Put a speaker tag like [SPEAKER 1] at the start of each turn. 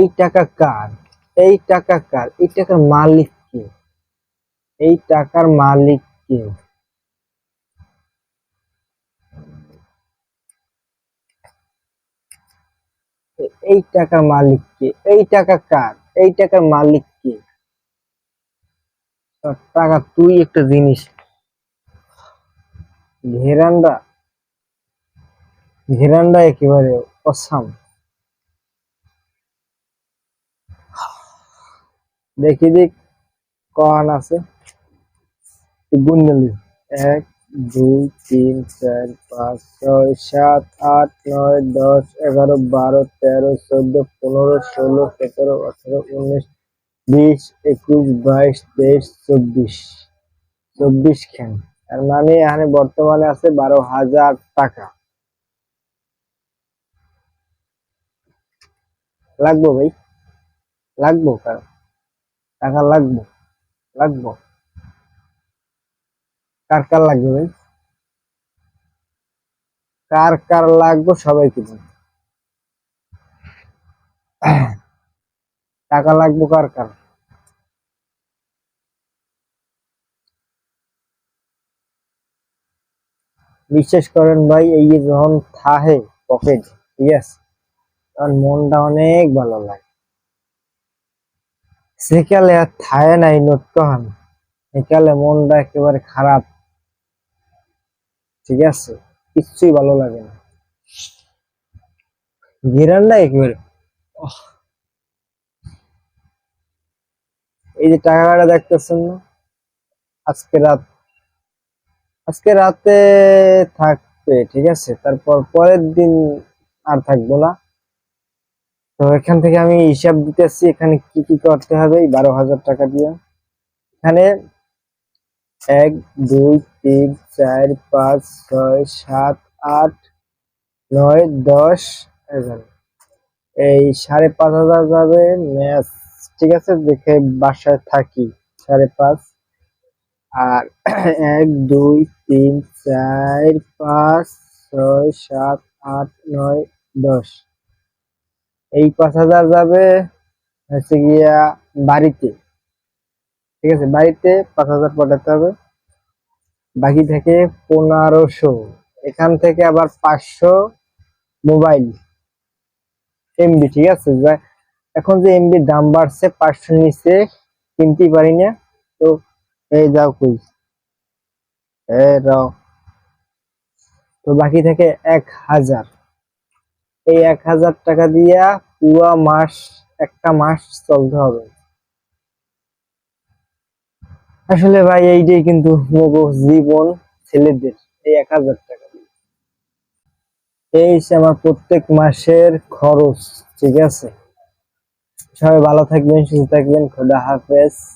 [SPEAKER 1] এই টাকা কার এই টাকা কার এই টাকার মালিক কে এই টাকার মালিক কে এই টাকার মালিক কে এই টাকা কার এই টাকার মালিক কে টাকা তুই একটা জিনিস ঘেরান্ডা ঘেরান্ডা একেবারে অসাম দেখি দিক কহান আছে গুণ এক দুই তিন চার পাঁচ ছয় সাত আট নয় দশ এগারো বারো তেরো চোদ্দ পনেরো ষোলো সতেরো আঠারো উনিশ বিশ একুশ বাইশ তেইশ চব্বিশ চব্বিশ খান আর মানে এখানে বর্তমানে আছে বারো হাজার টাকা লাগবো ভাই লাগবো কারণ টাকা লাগবো লাগবো কার কার লাগবে ভাই কার কার লাগবো সবাইকে কিছু টাকা লাগবো কার কার বিশ্বাস করেন ভাই এই যখন থাহে পকেট ঠিক আছে তখন মনটা অনেক ভালো লাগে সেকালে আর থায় নাই নটকহান সেকালে মনটা একেবারে খারাপ ঠিক আছে কিচ্ছুই ভালো লাগে না ঘিরানটা একেবারে এই যে টাকাটা দেখতেছেন না আজকে রাত আজকে রাতে থাকবে ঠিক আছে তারপর পরের দিন আর থাকবো না তো এখান থেকে আমি হিসাব দিতেছি এখানে কি কি করতে হবে বারো হাজার টাকা দিয়ে এখানে এক দুই তিন চার পাঁচ ছয় সাত আট নয় দশ এগারো এই সাড়ে পাঁচ হাজার যাবে ম্যাচ ঠিক আছে দেখে বাসায় থাকি সাড়ে পাঁচ আর এক দুই তিন চার পাঁচ ছয় সাত আট নয় দশ এই পাঁচ হাজার যাবে হচ্ছে গিয়া বাড়িতে ঠিক আছে বাড়িতে পাঁচ হাজার পাঠাতে হবে বাকি থেকে পনেরোশো এখান থেকে আবার পাঁচশো মোবাইল এমবি ঠিক আছে এখন যে এমবির দাম বাড়ছে পাঁচশো নিচে কিনতেই পারি না তো এই যাও এ তো বাকি থেকে এক হাজার এই এক হাজার টাকা দিয়া পুয়া মাস একটা মাস চলতে হবে আসলে ভাই এইটাই কিন্তু জীবন ছেলেদের এই এক হাজার টাকা এই আমার প্রত্যেক মাসের খরচ ঠিক আছে সবাই ভালো থাকবেন সুস্থ থাকবেন খোদা হাফেজ